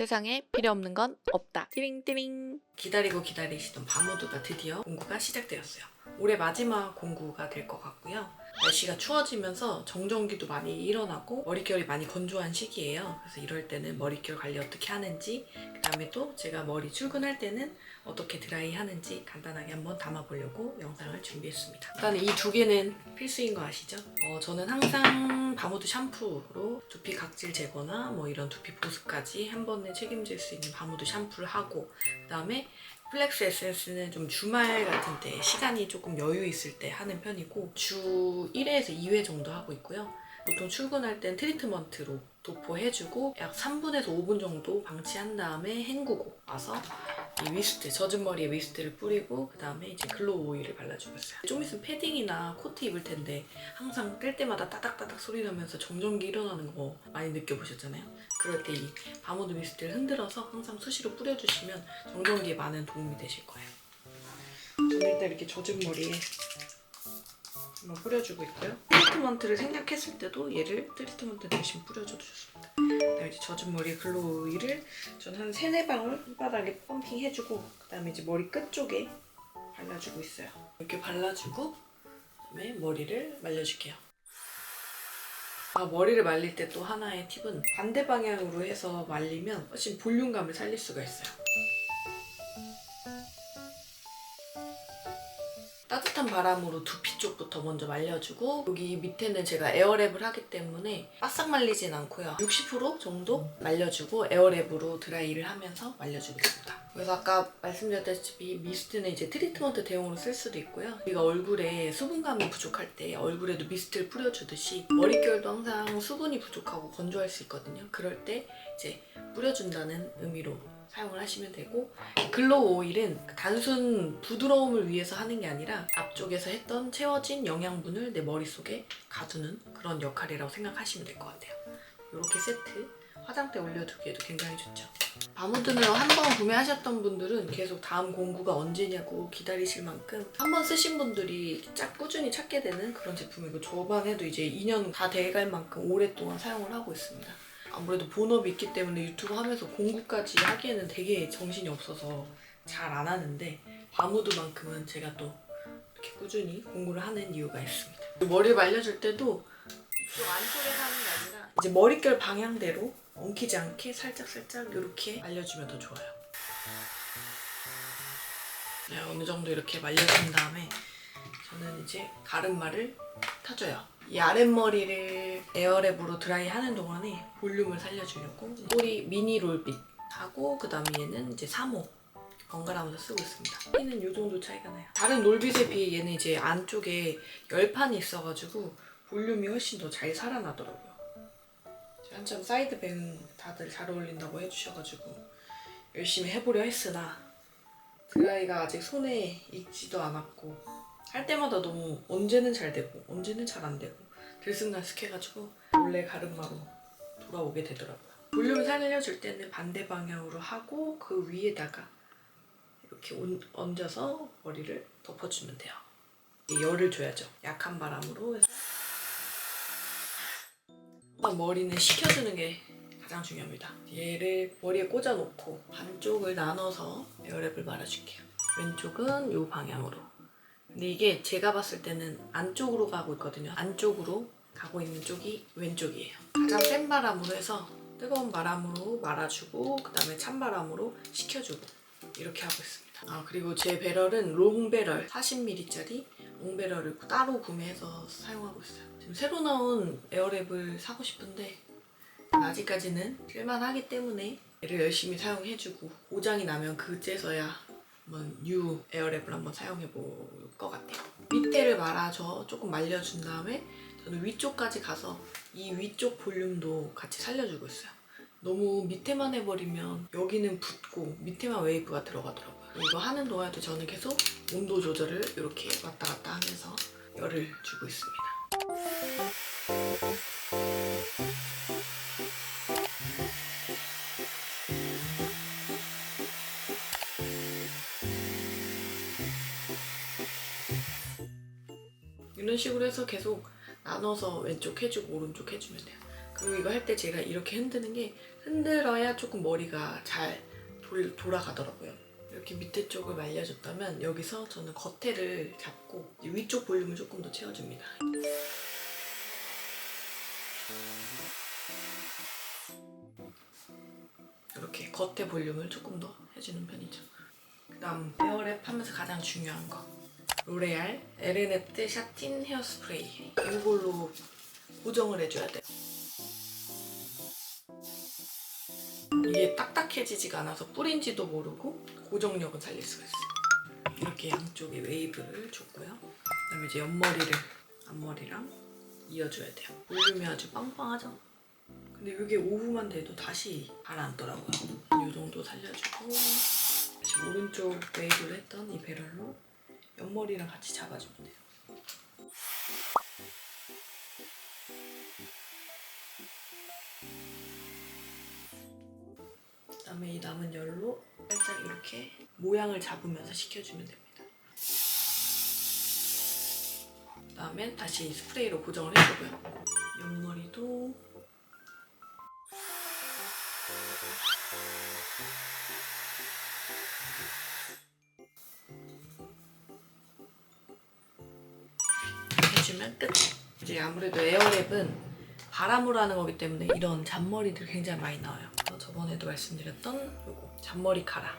세상에 필요 없는 건 없다. 띠링띠링. 기다리고 기다리시던 밤우드가 드디어 공구가 시작되었어요. 올해 마지막 공구가 될 것 같고요. 날씨가 추워지면서 정전기도 많이 일어나고 머릿결이 많이 건조한 시기예요. 그래서 이럴 때는 머릿결 관리 어떻게 하는지 그 다음에 또 제가 머리 출근할 때는 어떻게 드라이 하는지 간단하게 한번 담아보려고 영상을 준비했습니다. 일단 이 두 개는 필수인 거 아시죠? 어, 저는 항상 바모드 샴푸로 두피 각질 제거나 뭐 이런 두피 보습까지 한 번에 책임질 수 있는 바모드 샴푸를 하고 그 다음에 플렉스 에센스는 좀 주말 같은 때 시간이 조금 여유 있을 때 하는 편이고 주 1회에서 2회 정도 하고 있고요. 보통 출근할 땐 트리트먼트로 도포해주고 약 3분에서 5분 정도 방치한 다음에 헹구고 와서 이 미스트, 젖은 머리에 미스트를 뿌리고 그 다음에 이제 글로우 오일을 발라주고 있어요. 좀 있으면 패딩이나 코트 입을 텐데 항상 뗄 때마다 따닥따닥 소리 나면서 정전기 일어나는 거 많이 느껴보셨잖아요. 그럴 때이 바모드 미스트를 흔들어서 항상 수시로 뿌려주시면 정전기에 많은 도움이 되실 거예요. 저는 일단 이렇게 젖은 머리에 한번 뿌려주고 있고요. 트리트먼트를 생략했을 때도 얘를 트리트먼트 대신 뿌려줘도 좋습니다. 그다음에 이제 젖은 글로우 오일을 저는 한 세네 방울 손바닥에 펌핑 해주고 그다음에 이제 머리 끝 쪽에 발라주고 있어요. 이렇게 발라주고 그다음에 머리를 말려줄게요. 아, 머리를 말릴 때 또 하나의 팁은 반대 방향으로 해서 말리면 훨씬 볼륨감을 살릴 수가 있어요. 따뜻한 바람으로 두피 쪽부터 먼저 말려주고 여기 밑에는 제가 에어랩을 하기 때문에 바싹 말리진 않고요. 60% 정도 말려주고 에어랩으로 드라이를 하면서 말려주겠습니다. 그래서 아까 말씀드렸다시피 미스트는 이제 트리트먼트 대용으로 쓸 수도 있고요. 우리가 얼굴에 수분감이 부족할 때 얼굴에도 미스트를 뿌려주듯이 머릿결도 항상 수분이 부족하고 건조할 수 있거든요. 그럴 때 이제 뿌려준다는 의미로 사용을 하시면 되고 글로우 오일은 단순 부드러움을 위해서 하는 게 아니라 앞쪽에서 했던 채워진 영양분을 내 머릿속에 가두는 그런 역할이라고 생각하시면 될 것 같아요. 이렇게 세트 화장대 올려두기에도 굉장히 좋죠. 바무드는 한 번 구매하셨던 분들은 계속 다음 공구가 언제냐고 기다리실 만큼 한 번 쓰신 분들이 짝 꾸준히 찾게 되는 그런 제품이고 저번에도 이제 2년 다 돼갈 만큼 오랫동안 사용을 하고 있습니다. 아무래도 본업이 있기 때문에 유튜브 하면서 공구까지 하기에는 되게 정신이 없어서 잘 안 하는데 바무드만큼은 제가 또 이렇게 꾸준히 공구를 하는 이유가 있습니다. 머리 말려줄 때도 이쪽 안쪽에서 이제 머릿결 방향대로 엉키지 않게 살짝살짝 이렇게 말려주면 더 좋아요. 네, 어느 정도 이렇게 말려준 다음에 저는 이제 가르마를 타줘요. 이 아랫머리를 에어랩으로 드라이 하는 동안에 볼륨을 살려주려고 꼬리 미니 롤빗 하고 그 다음에 얘는 이제 3호 번갈아가면서 쓰고 있습니다. 얘는 이 정도 차이가 나요. 다른 롤빗에 비해 얘는 이제 안쪽에 열판이 있어가지고 볼륨이 훨씬 더 잘 살아나더라고요. 한참 사이드뱅 다들 잘 어울린다고 해주셔가지고 열심히 해보려 했으나 드라이가 아직 손에 익지도 않았고 할 때마다 너무 언제는 잘 되고 언제는 잘 안 되고 들쑥날쑥해가지고 원래 가르마로 돌아오게 되더라고요. 볼륨 살려줄 때는 반대 방향으로 하고 그 위에다가 이렇게 온- 얹어서 머리를 덮어주면 돼요. 열을 줘야죠. 약한 바람으로 해서 일단 머리는 식혀주는 게 가장 중요합니다. 얘를 머리에 꽂아놓고 반쪽을 나눠서 에어랩을 말아줄게요. 왼쪽은 이 방향으로. 근데 이게 제가 봤을 때는 안쪽으로 가고 있거든요. 안쪽으로 가고 있는 쪽이 왼쪽이에요. 가장 센 바람으로 해서 뜨거운 바람으로 말아주고 그 다음에 찬 바람으로 식혀주고 이렇게 하고 있습니다. 아 그리고 제 배럴은 롱 배럴 40ml짜리 롱 배럴을 따로 구매해서 사용하고 있어요. 지금 새로 나온 에어랩을 사고 싶은데 아직까지는 쓸만하기 때문에 얘를 열심히 사용해주고 고장이 나면 그제서야 한번 뉴 에어랩을 한번 사용해 볼 것 같아요. 밑에를 말아줘 조금 말려준 다음에 저는 위쪽까지 가서 이 위쪽 볼륨도 같이 살려주고 있어요. 너무 밑에만 해버리면 여기는 붓고 밑에만 웨이브가 들어가더라고요. 이거 하는 동안도 저는 계속 온도 조절을 이렇게 왔다 갔다 하면서 열을 주고 있습니다. 이런 식으로 해서 계속 나눠서 왼쪽 해주고 오른쪽 해주면 돼요. 그리고 이거 할 때 제가 이렇게 흔드는 게 흔들어야 조금 머리가 잘 돌, 돌아가더라고요. 이렇게 밑에 쪽을 말려줬다면 여기서 저는 겉에를 잡고 위쪽 볼륨을 조금 더 채워줍니다. 이렇게 겉에 볼륨을 조금 더 해주는 편이죠. 그 다음 헤어랩 하면서 가장 중요한 거 로레알 에르네트 샤틴 헤어스프레이 이걸로 고정을 해줘야 돼요. 이게 딱딱해지지가 않아서 뿌린지도 모르고 고정력은 살릴 수가 있어요. 이렇게 양쪽에 웨이브를 줬고요. 그다음에 이제 옆머리를 앞머리랑 이어줘야 돼요. 볼륨이 아주 빵빵하죠? 근데 이게 오후만 돼도 다시 가라앉더라고요. 이 정도 살려주고 다시 오른쪽 웨이브를 했던 이 배럴로 옆머리랑 같이 잡아주면 돼요. 그다음에 이 남은 열로 살짝 이렇게 모양을 잡으면서 식혀주면 됩니다. 그다음에 다시 스프레이로 고정을 해주고요. 옆머리도 해주면 끝. 이제 아무래도 에어랩은 바람으로 하는 거기 때문에 이런 잔머리들 굉장히 많이 나와요. 저번에도 말씀드렸던 요거 잔머리 카라.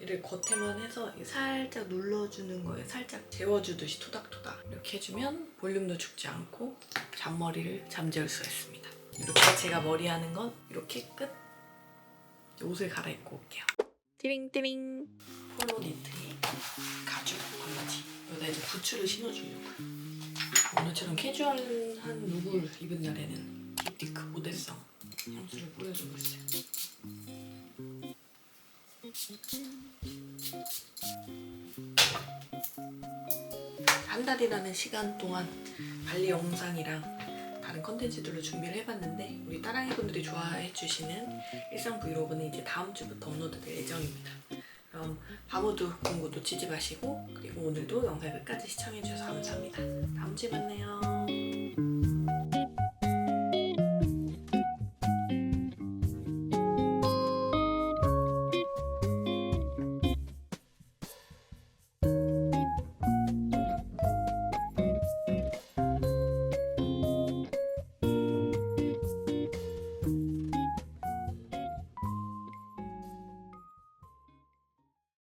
얘를 겉에만 해서 살짝 눌러주는 거에 살짝 재워주듯이 토닥토닥 이렇게 해주면 볼륨도 죽지 않고 잔머리를 잠재울 수가 있습니다. 이렇게 제가 머리 하는 건 이렇게 끝. 옷을 갈아입고 올게요. 띠링띠링. 폴로 니트에 가죽 반바지. 여기다 이제 부츠를 신어주려고요. 오늘처럼 캐주얼한 룩을 입은 날에는 딥디크 모델성 향수를 뿌려주고 있어요. 한 달이라는 시간 동안 관리 영상이랑 다른 컨텐츠들을 준비를 해봤는데 우리 따랑이 분들이 좋아해 주시는 일상 브이로그는 이제 다음 주부터 업로드될 예정입니다. 그럼 바모드 공부 놓치지 마시고 그리고 오늘도 영상 끝까지 시청해주셔서 감사합니다. 다음 주에 만나요.